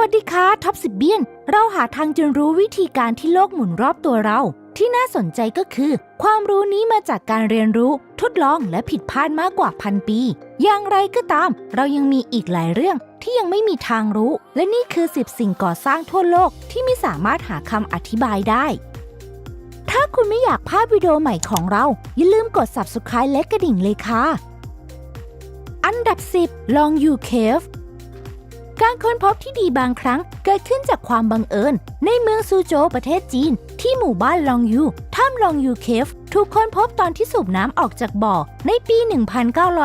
วัสดีค่ะท็อปสิบเบียน เราหาทางจนรู้วิธีการที่โลกหมุนรอบตัวเรา ที่น่าสนใจก็คือ ความรู้นี้มาจากการเรียนรู้ ทดลองและผิดพลาดมากกว่าพันปี อย่างไรก็ตาม เรายังมีอีกหลายเรื่องที่ยังไม่มีทางรู้ และนี่คือ 10 สิ่งก่อสร้างทั่วโลกที่ไม่สามารถหาคำอธิบายได้ ถ้าคุณไม่อยากพลาดวิดีโอใหม่ของเรา อย่าลืมกด subscribe และกระดิ่งเลยค่ะ อันดับ 10 Long U Cave การค้นพบที่ดีบางครั้งเกิดขึ้นจากความบังเอิญ ในเมืองซูโจวประเทศจีน ที่หมู่บ้านลองยูถ้ำลองยูเคฟถูกค้นพบตอนที่สูบน้ำออกจากบ่อ ในปี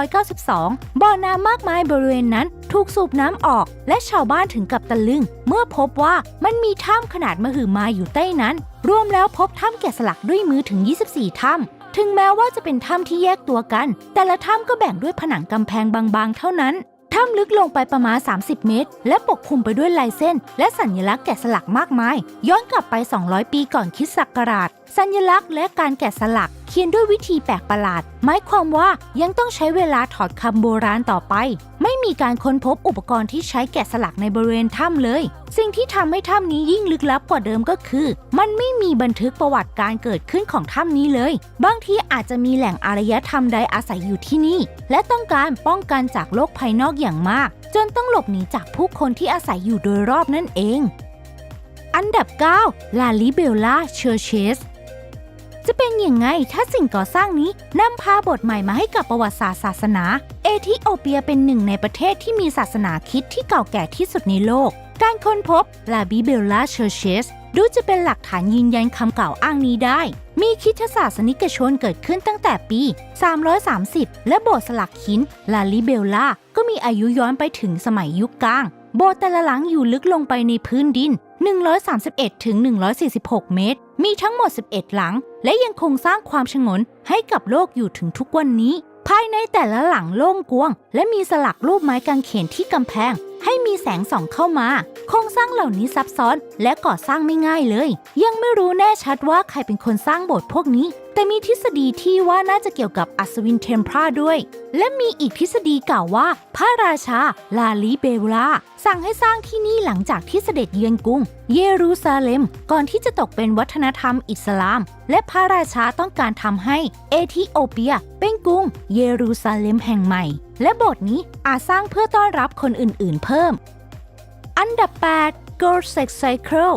1992 บ่อน้ำมากมายบริเวณนั้น ถูกสูบน้ำออก และชาวบ้านถึงกับตะลึง เมื่อพบว่ามันมีถ้ำขนาดมหึมาอยู่ใต้นั้น รวมแล้วพบถ้ำแกะสลักด้วยมือถึง 24 ถ้ำถึงแม้ว่าจะเป็นถ้ำที่แยกตัวกัน แต่ละถ้ำก็แบ่งด้วยผนังกำแพงบางๆ เท่านั้น ถ้ำลึกลงไปประมาณ 30 เมตร และปกคลุมไปด้วยลายเส้น และสัญลักษณ์แกะสลักมากมาย ย้อนกลับไป 200 ปีก่อนคริสต์ศักราช สัญลักษณ์และการแกะสลักเขียนด้วยวิธีแปลกประหลาด หมายความว่ายังต้องใช้เวลาถอดคำโบราณต่อไป ไม่มีการค้นพบอุปกรณ์ที่ใช้แกะสลักในบริเวณถ้ำเลย สิ่งที่ทำให้ถ้ำนี้ยิ่งลึกลับกว่าเดิมก็คือ มันไม่มีบันทึกประวัติการเกิดขึ้นของถ้ำนี้เลย บางทีอาจจะมีแหล่งอารยธรรมใดอาศัยอยู่ที่นี่ และต้องการป้องกันจากโลกภายนอกอย่างมาก จนต้องหลบหนีจากผู้คนที่อาศัยอยู่โดยรอบนั่นเอง อันดับ 9 ลาลิเบลล่าเชอร์เชส จะเป็นยังไงถ้าสิ่งก่อสร้างนี้นำพาบทใหม่มาให้กับประวัติศาสตร์ศาสนา เอธิโอเปียเป็นหนึ่งในประเทศที่มีศาสนาคิดที่เก่าแก่ที่สุดในโลก การค้นพบลาบิเบลลาเชอร์เชสดูจะเป็นหลักฐานยืนยันคำกล่าวอ้างนี้ได้ มีคิดศาสนิกชนเกิดขึ้นตั้งแต่ปี 330 และโบสถ์สลักหินลาลิเบลลาก็มีอายุย้อนไปถึงสมัยยุคกลาง โบสถ์แต่ละหลังอยู่ลึกลงไปในพื้นดิน 131ถึง146 เมตร มีทั้งหมด 11 หลัง และยังคงสร้างความชงนให้กับโลกอยู่ถึงทุกวันนี้ ภายในแต่ละหลังโล่งกว้างและมีสลักรูปไม้กางเขนที่กำแพงให้มีแสงส่องเข้ามา โครงสร้างเหล่านี้ซับซ้อนและก่อสร้างไม่ง่ายเลย ยังไม่รู้แน่ชัดว่าใครเป็นคนสร้างโบสถ์พวกนี้ แต่มีทฤษฎีที่ว่าน่าจะเกี่ยวกับอัศวินเทมพราด้วย และมีอีกทฤษฎีกล่าวว่า พระราชาลาลิเบลาสั่งให้สร้างที่นี่หลังจากที่เสด็จเยือนกรุง เยรูซาเล็ม ก่อนที่จะตกเป็นวัฒนธรรมอิสลาม และพระราชาต้องการทำให้เอธิโอเปีย เป็นกรุงเยรูซาเล็มแห่งใหม่ และโบสถ์นี้อาจสร้างเพื่อต้อนรับคนอื่นๆเพิ่ม อันดับ 8 g o r s e x Cycle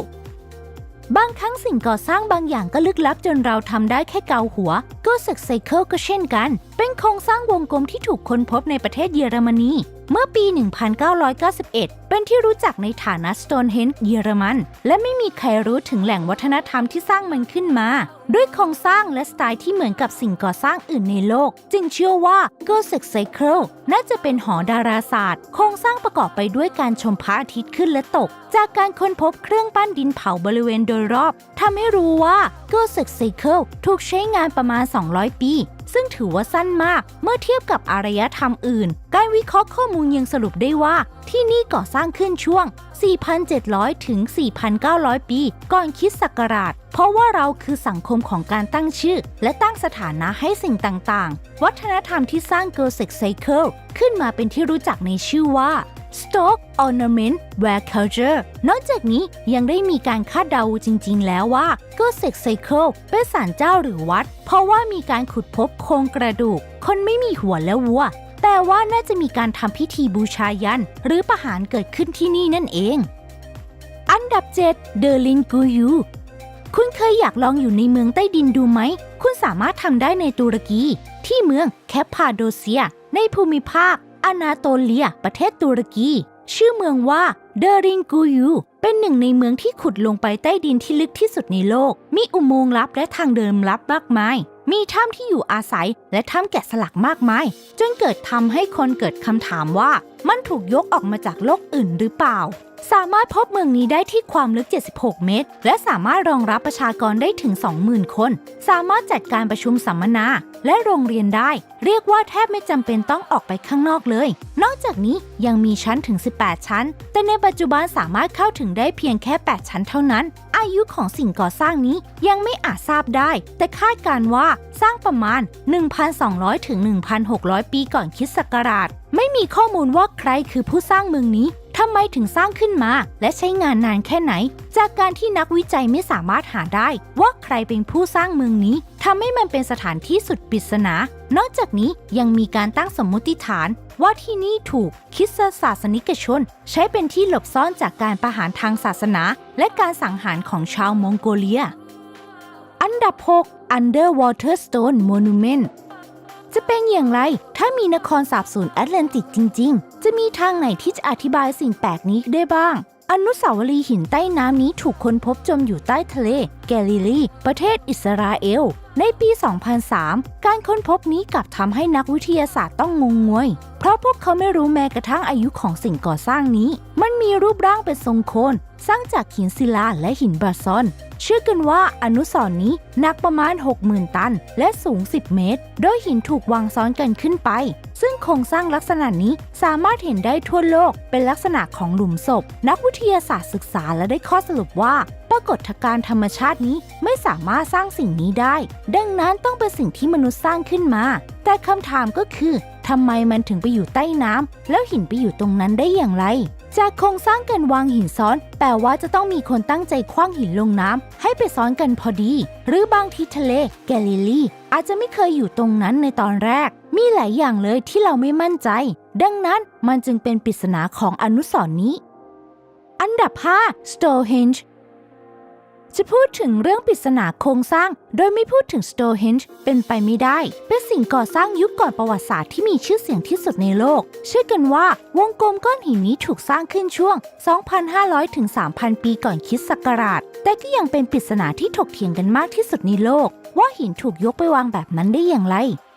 บางครั้งสิ่งก่อสร้างบางอย่างก็ลึกลับจนเราทำได้แค่เกาหัว g o s e x Cycle ก็เช่นกัน เป็นโครงสร้างวงกลมที่ถูกค้นพบในประเทศเยอรมนี เมื่อปี 1991 เป็นที่รู้จักในฐานะ Stonehenge เยอรมัน และไม่มีใครรู้ถึงแหล่งวัฒนธรรมที่สร้างมันขึ้นมา ด้วยโครงสร้างและสไตล์ที่เหมือนกับสิ่งก่อสร้างอื่นในโลก จึงเชื่อว่า g o s e x Cycle น่าจะเป็นหอดาราศาสตร์ โครงสร้างประกอบไปด้วยการชมพระอาทิตย์ขึ้นและตก จากการค้นพบเครื่องปั้นดินเผาบริเวณโดยรอบทำให้รู้ว่า g o s e x Cycle ถูกใช้งานประมาณ 200 ปี ซึ่งถือว่าสั้นมากเมื่อเทียบกับอารยธรรมอื่น การวิเคราะห์ข้อมูลยังสรุปได้ว่า ที่นี่ก่อสร้างขึ้นช่วง 4,700 ถึง 4,900 ปี ก่อนคริดศักราช เพราะว่าเราคือสังคมของการตั้งชื่อ และตั้งสถานะให้สิ่งต่าง ๆ วัฒนธรรมที่สร้าง g o s e x Cycle ขึ้นมาเป็นที่รู้จักในชื่อว่า Stoke Ornament Ware Culture นอกจากนี้ยังได้มีการคาดเดาจริง ๆ แล้วว่า g o s e x Cycle เป็นศาลเจ้าหรือวัด เพราะว่ามีการขุดพบโครงกระดูก คนไม่มีหัวและวัว แต่ว่าน่าจะมีการทำพิธีบูชายัน หรือประหารเกิดขึ้นที่นี่นั่นเอง อันดับ 7 เดลินกูยูคุณเคยอยากลองอยู่ในเมืองใต้ดินดูไหม คุณสามารถทำได้ในตุรกี ที่เมืองแคปพาโดเซีย ในภูมิภาค อนาโตเลีย ประเทศตุรกี ชื่อเมืองว่าเดริงกูยูเป็นหนึ่งในเมืองที่ขุดลงไปใต้ดินที่ลึกที่สุดในโลก มีอุโมงค์ลับและทางเดินลับมากมาย มีถ้ำที่อยู่อาศัยและถ้ำแกะสลักมากมาย จนเกิดทำให้คนเกิดคำถามว่ามันถูกยกออกมาจากโลกอื่นหรือเปล่า สามารถพบเมืองนี้ได้ที่ความลึก 76 เมตร และสามารถรองรับประชากรได้ถึง 20,000 คน สามารถจัดการประชุมสัมมนา และโรงเรียนได้ เรียกว่าแทบไม่จำเป็นต้องออกไปข้างนอกเลย นอกจากนี้ยังมีชั้นถึง 18 ชั้น แต่ในปัจจุบันสามารถเข้าถึงได้เพียงแค่ 8 ชั้นเท่านั้น อายุของสิ่งก่อสร้างนี้ยังไม่อาจทราบได้ แต่คาดการว่าสร้างประมาณ 1,200 ถึง 1,600 ปีก่อนคริสต์ศักราช ไม่มีข้อมูลว่าใครคือผู้สร้างเมืองนี้ ทำไมถึงสร้างขึ้นมา และใช้งานนานแค่ไหน จากการที่นักวิจัยไม่สามารถหาได้ ว่าใครเป็นผู้สร้างเมืองนี้ทำให้มันเป็นสถานที่สุดปริศนา นอกจากนี้ยังมีการตั้งสมมติฐาน ว่าที่นี่ถูกคิสศาสนิกชน ใช้เป็นที่หลบซ่อนจากการประหารทางศาสนา และการสังหารของชาวมองโกเลีย อันดับ 6 Underwater Stone Monument จะเป็นอย่างไร ถ้ามีนครสาบสูญแอตแลนติกจริง ๆ จะมีทางไหนที่จะอธิบายสิ่งแปลกนี้ได้บ้าง อนุสาวรีย์หินใต้น้ำนี้ถูกค้นพบจมอยู่ใต้ทะเล แกลิลี ประเทศอิสราเอล ในปี 2003 การค้นพบนี้กลับทำให้นักวิทยาศาสตร์ต้องงงงวย เพราะพวกเขาไม่รู้แม้กระทั่งอายุของสิ่งก่อสร้างนี้ มันมีรูปร่างเป็นทรงโคนสร้างจากหินศิลาและหินบาซอน เชื่อกันว่าอนุสรณ์นี้หนักประมาณ 60,000 ตัน และสูง 10 เมตร โดยหินถูกวางซ้อนกันขึ้นไป ซึ่งโครงสร้างลักษณะนี้สามารถเห็นได้ทั่วโลก เป็นลักษณะของหลุมศพ นักวิทยาศาสตร์ศึกษาและได้ข้อสรุปว่าปรากฏการณ์ธรรมชาตินี้ไม่สามารถสร้างสิ่งนี้ได้ ดังนั้นต้องเป็นสิ่งที่มนุษย์สร้างขึ้นมา แต่คำถามก็คือทำไมมันถึงไปอยู่ใต้น้ำแล้วหินไปอยู่ตรงนั้นได้อย่างไร จากโครงสร้างการวางหินซ้อน แปลว่าจะต้องมีคนตั้งใจคว้างหินลงน้ำให้ไปซ้อนกันพอดี หรือบางทีทะเล แกลิลีอาจจะไม่เคยอยู่ตรงนั้นในตอนแรก มีหลายอย่างเลยที่เราไม่มั่นใจ ดังนั้นมันจึงเป็นปริศนาของอนุสรณ์นี้ อันดับ 5 Stonehenge จะพูดถึงเรื่องปริศนาโครงสร้าง โดยไม่พูดถึง Stonehenge เป็นไปไม่ได้ เป็นสิ่งก่อสร้างยุคก่อนประวัติศาสตร์ที่มีชื่อเสียงที่สุดในโลก เชื่อกันว่าวงกลมก้อนหินนี้ถูกสร้างขึ้นช่วง 2,500 ถึง 3,000 ปีก่อนคริสต์ศักราช แต่ก็ยังเป็นปริศนาที่ถกเถียงกันมากที่สุดในโลก ว่าหินถูกยกไปวางแบบนั้นได้อย่างไร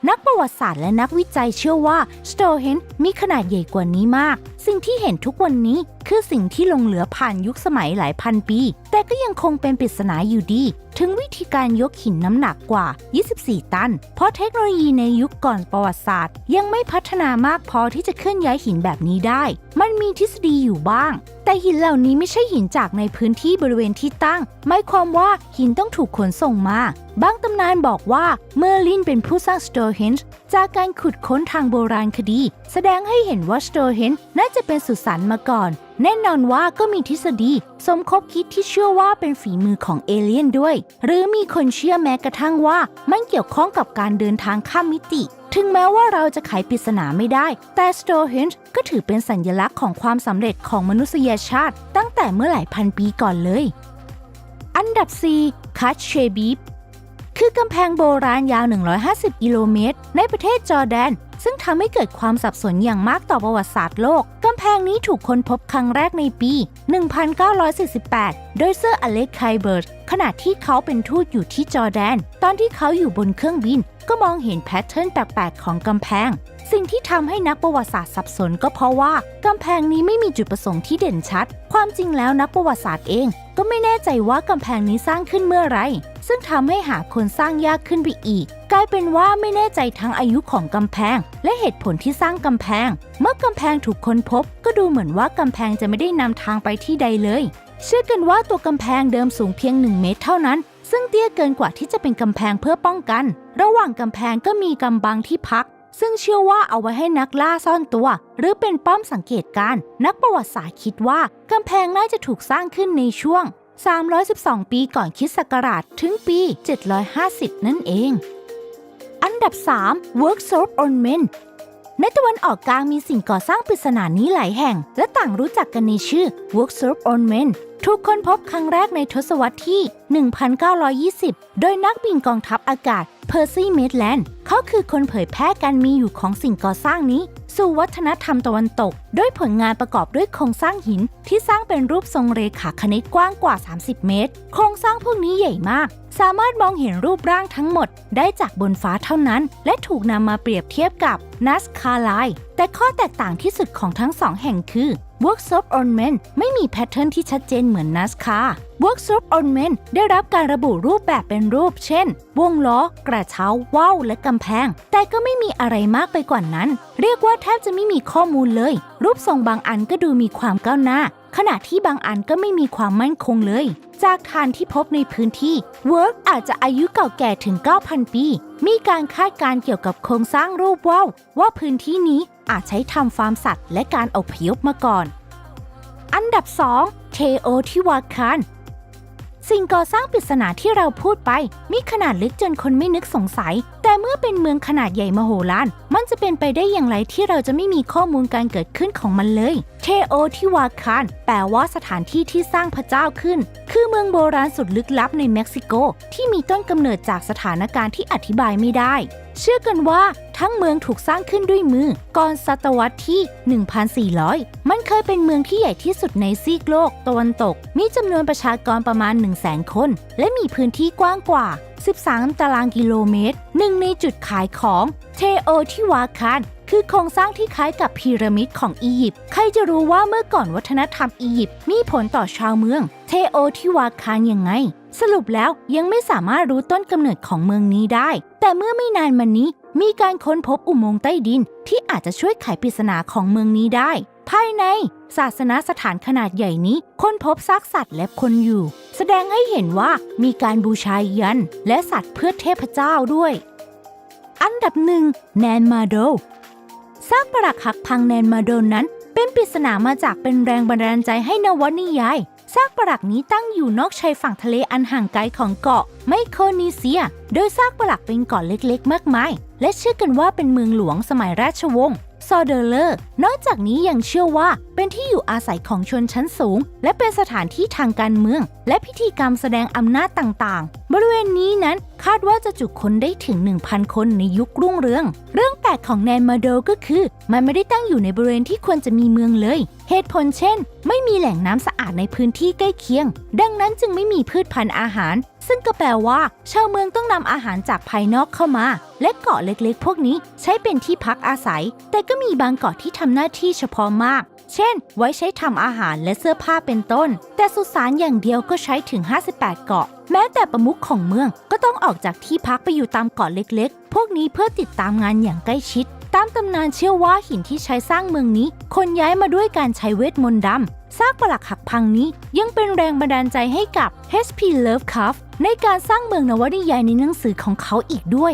นักประวัติศาสตร์และนักวิจัยเชื่อว่า Stonehenge มีขนาดใหญ่กว่านี้มาก สิ่งที่เห็นทุกวันนี้คือสิ่งที่ลงเหลือผ่านยุคสมัยหลายพันปี แต่ก็ยังคงเป็นปริศนาอยู่ดี ถึงวิธีการยกหินน้ำหนักกว่า 24 ตัน เพราะเทคโนโลยีในยุคก่อนประวัติศาสตร์ ยังไม่พัฒนามากพอที่จะเคลื่อนย้ายหินแบบนี้ได้ มันมีทฤษฎีอยู่บ้าง แต่หินเหล่านี้ไม่ใช่หินจากในพื้นที่บริเวณที่ตั้ง หมายความว่าหินต้องถูกขนส่งมาบางตำนานบอกว่าเมอร์ลินเป็นผู้สร้าง Stonehenge จ จากการขุดค้นทางโบราณคดี แสดงให้เห็นว่า Stonehenge น่าจะเป็นสุสานมาก่อน แน่นอนว่าก็มีทฤษฎี สมคบคิดที่เชื่อว่าเป็นฝีมือของเอเลี่ยนด้วย หรือมีคนเชื่อแม้กระทั่งว่า มันเกี่ยวข้องกับการเดินทางข้ามมิติ ถึงแม้ว่าเราจะไขปริศนาไม่ได้ แต่ Stonehenge ก็ถือเป็นสัญลักษณ์ของความสำเร็จของมนุษยชาติ ตั้งแต่เมื่อหลายพันปีก่อนเลย อันดับ 4 คัตเชบีฟ คือกำแพงโบราณยาว 150 กิโลเมตร ในประเทศจอร์แดน ซึ่งทำให้เกิดความสับสนอย่างมากต่อประวัติศาสตร์โลก กำแพงนี้ถูกค้นพบครั้งแรกในปี 1948 โดยเซอร์อเล็กไคเบิร์ตขณะที่เขาเป็นทูตอยู่ที่จอร์แดน ตอนที่เขาอยู่บนเครื่องบิน ก็มองเห็นแพทเทิร์นแปลกๆของกำแพง สิ่งที่ทำให้นักประวัติศาสตร์สับสนก็เพราะว่ากำแพงนี้ไม่มีจุดประสงค์ที่เด่นชัด ความจริงแล้วนักประวัติศาสตร์เอง ก็ไม่แน่ใจว่ากำแพงนี้สร้างขึ้นเมื่อไร ซึ่งทำให้หาคนสร้างยากขึ้นไปอีก กลายเป็นว่าไม่แน่ใจทั้งอายุของกำแพง และเหตุผลที่สร้างกำแพง เมื่อกำแพงถูกค้นพบ ก็ดูเหมือนว่ากำแพงจะไม่ได้นำทางไปที่ใดเลย เชื่อกันว่าตัวกำแพงเดิมสูงเพียง 1 เมตรเท่านั้น ซึ่งเตี้ยเกินกว่าที่จะเป็นกำแพงเพื่อป้องกัน ระหว่างกำแพงก็มีกำบังที่พักซึ่งเชื่อว่าเอาไว้ให้นักล่าซ่อนตัว หรือเป็นป้อมสังเกตการณ์นักประวัติศาสตร์คิดว่ากำแพงน่าจะถูกสร้างขึ้นในช่วง 312 ปีก่อนคริสต์ศักราชถึงปี 750 นั่นเอง อันดับ 3 Workshop Ornament ในตะวันออกกลางมีสิ่งก่อสร้างปริศนานี้หลายแห่ง และต่างรู้จักกันในชื่อ Workshop Ornament ถูกค้นพบครั้งแรกในทศวรรษที่ 1920 โดยนักบินกองทัพอากาศเพอร์ซี่เมดแลนด์เขาคือคนเผยแพร่การมีอยู่ของสิ่งก่อสร้างนี้ สู่วัฒนธรรมตะวันตก ด้วยผลงานประกอบด้วยโครงสร้างหิน ที่สร้างเป็นรูปทรงเรขาคณิตกว้างกว่า 30 เมตร โครงสร้างพวกนี้ใหญ่มาก สามารถมองเห็นรูปร่างทั้งหมด ได้จากบนฟ้าเท่านั้น และถูกนำมาเปรียบเทียบกับนัสคาไลแต่ข้อแตกต่างที่สุดของทั้งสองแห่งคือ w o r k s o p Ornament ไม่มีแพทเทิร์นที่ชัดเจนเหมือน NASCAR Workshop on Men ได้รับการระบุรูปแบบเป็นรูป เช่น วงล้อ กระเช้า ว่าว และกำแพง แต่ก็ไม่มีอะไรมากไปกว่านั้น เรียกว่าแทบจะไม่มีข้อมูลเลย รูปทรงบางอันก็ดูมีความก้าวหน้า ขณะที่บางอันก็ไม่มีความมั่นคงเลย จากฐานที่พบในพื้นที่ Work อาจจะอายุเก่าแก่ถึง 9,000 ปี มีการคาดการเกี่ยวกับโครงสร้างรูปว่าวว่าพื้นที่นี้อาจใช้ทำฟาร์มสัตว์ และการอพยพมาก่อน อันดับ 2 เทโอทิวาคาน สิ่งก่อสร้างปริศนาที่เราพูดไป มีขนาดเล็กจนคนไม่นึกสงสัย แต่เมื่อเป็นเมืองขนาดใหญ่มโหฬารมันจะเป็นไปได้อย่างไรที่เราจะไม่มีข้อมูลการเกิดขึ้นของมันเลย เทโอทิวาคานแปลว่าสถานที่ที่สร้างพระเจ้าขึ้น คือเมืองโบราณสุดลึกลับในเม็กซิโก ที่มีต้นกำเนิดจากสถานการณ์ที่อธิบายไม่ได้ เชื่อกันว่า ทั้งเมืองถูกสร้างขึ้นด้วยมือ ก่อนศตวรรษที่ 1,400 มันเคยเป็นเมืองที่ใหญ่ที่สุดในซีกโลกตะวันตก มีจำนวนประชากรประมาณ 100,000 คน และมีพื้นที่กว้างกว่า 13 ตารางกิโลเมตร หนึ่งในจุดขายของเทโอทิวาคานคือโครงสร้างที่คล้ายกับพีระมิดของอียิปต์ ใครจะรู้ว่าเมื่อก่อนวัฒนธรรมอียิปต์มีผลต่อชาวเมือง เทโอทิวาคานยังไง สรุปแล้วยังไม่สามารถรู้ต้นกำเนิดของเมืองนี้ได้ แต่เมื่อไม่นานมานี้ มีการค้นพบอุโมงค์ใต้ดินที่อาจจะช่วยไขปริศนาของเมืองนี้ได้ ภายในศาสนสถานขนาดใหญ่นี้ค้นพบซากสัตว์และคนอยู่ แสดงให้เห็นว่ามีการบูชายันและสัตว์เพื่อเทพเจ้าด้วย อันดับหนึ่งแนนมาโดซากปรักหักพังแนนมาโดนนั้น เป็นปริศนามาจากเป็นแรงบันดาลใจให้นวนิยาย ซากปรักนี้ตั้งอยู่นอกชายฝั่งทะเลอันห่างไกลของเกาะไมโครนีเซีย โดยซากปรักเป็นเกาะเล็กๆ มากมาย และเชื่อกันว่าเป็นเมืองหลวงสมัยราชวงศ์ซอเดอร์เลอร์ นอกจากนี้ยังเชื่อว่าเป็นที่อยู่อาศัยของชนชั้นสูง และเป็นสถานที่ทางการเมือง และพิธีกรรมแสดงอำนาจต่างๆ บริเวณนี้นั้นคาดว่าจะจุคนได้ถึง 1,000 คนในยุครุ่งเรือง เรื่องแปลกของแนนมาโดก็คือ มันไม่ได้ตั้งอยู่ในบริเวณที่ควรจะมีเมืองเลย เหตุผลเช่น ไม่มีแหล่งน้ำสะอาดในพื้นที่ใกล้เคียง ดังนั้นจึงไม่มีพืชพันธุ์อาหาร ซึ่งก็แปลว่า ชาวเมืองต้องนำอาหารจากภายนอกเข้ามา และเกาะเล็กๆ พวกนี้ใช้เป็นที่พักอาศัย แต่ก็มีบางเกาะที่ทำหน้าที่เฉพาะมาก เช่น ไว้ใช้ทำอาหารและเสื้อผ้าเป็นต้น แต่สุสานอย่างเดียวก็ใช้ถึง 58 เกาะ แม้แต่ประมุขของเมืองก็ต้องออกจากที่พักไปอยู่ตามเกาะเล็กๆ พวกนี้เพื่อติดตามงานอย่างใกล้ชิด ตามตำนานเชื่อว่าหินที่ใช้สร้างเมืองนี้ คนย้ายมาด้วยการใช้เวทมนต์ดำซากปรักหักพังนี้ยังเป็นแรงบันดาลใจให้กับ H.P. Lovecraft ในการสร้างเมืองนวนิยายในหนังสือของเขาอีกด้วย